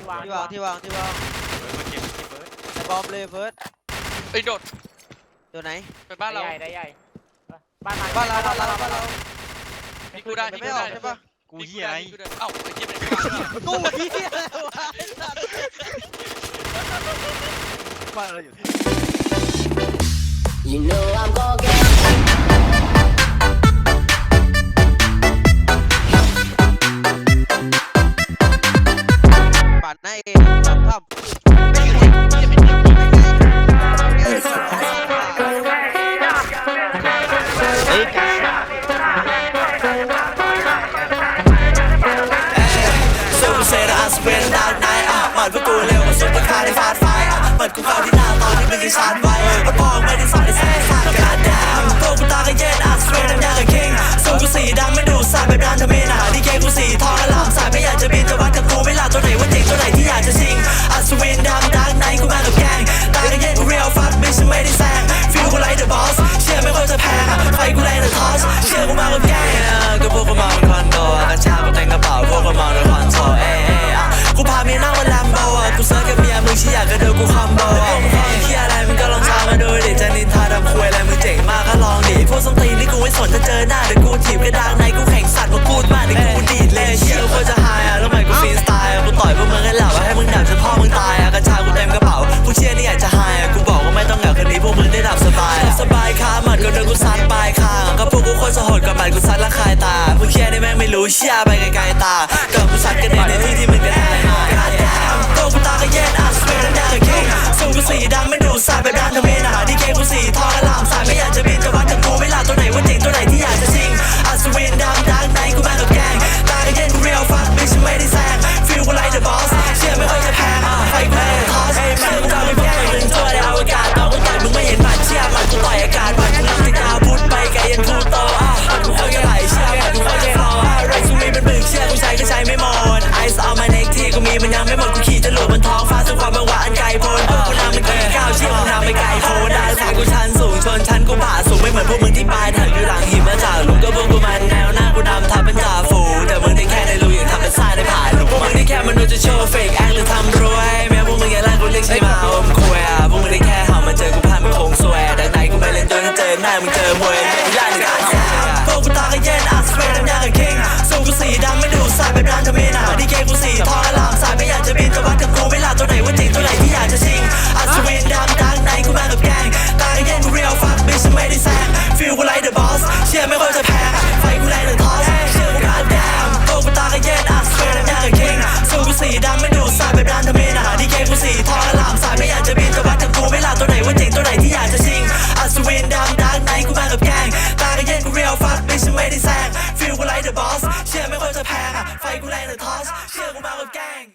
ที่วางที่วางที่วางเบิร์าเบเบิร์ดบอมเลยเฟิร์สไอ้โดดตัวไหน ไปบ้านเราได้ใหญ่ใหญ่บ้านเราบ้านเราบ้านเราบ้านเราพี่กูได้พี่กูอได้ใช่ปะกูเหี้ยไอ้เอ้าไอ้เหี้ยเไงกูเหี้ยอะไรวะไอ้เรอยู่ You know นะเอครับครับเฮ้ย ซูเซรัสเวนดาวไนอะมันพวกกูเร็วกว่าซุปเปอร์คาร์ในฟาดไฟอะมันกูเข้าที่หน้าตอนที่มึงยังชาร์จไว้มันมองไม่ได้สั่นในแสงสาดกระดาษตัวกูตาก็เย็นอะสเปรย์น้ำยากับคิงซูกูสีดำไม่ดูดสาดแบบดันทไมินอะดีเจกูสีทอง ตรสหดกับบัตรกูซัดละคายตาพวกแค่ได้แม่งไม่รู้เชี่ยไปไกลๆตากับกูซัดกันในที่ที่มึงกันได้โตกูตาก็แย่อะสเปรย์ด้านาเก่งส่งกูสีดำไม่ดูสายบบด้านทวีนาที่เกกูสีทองกัน cause.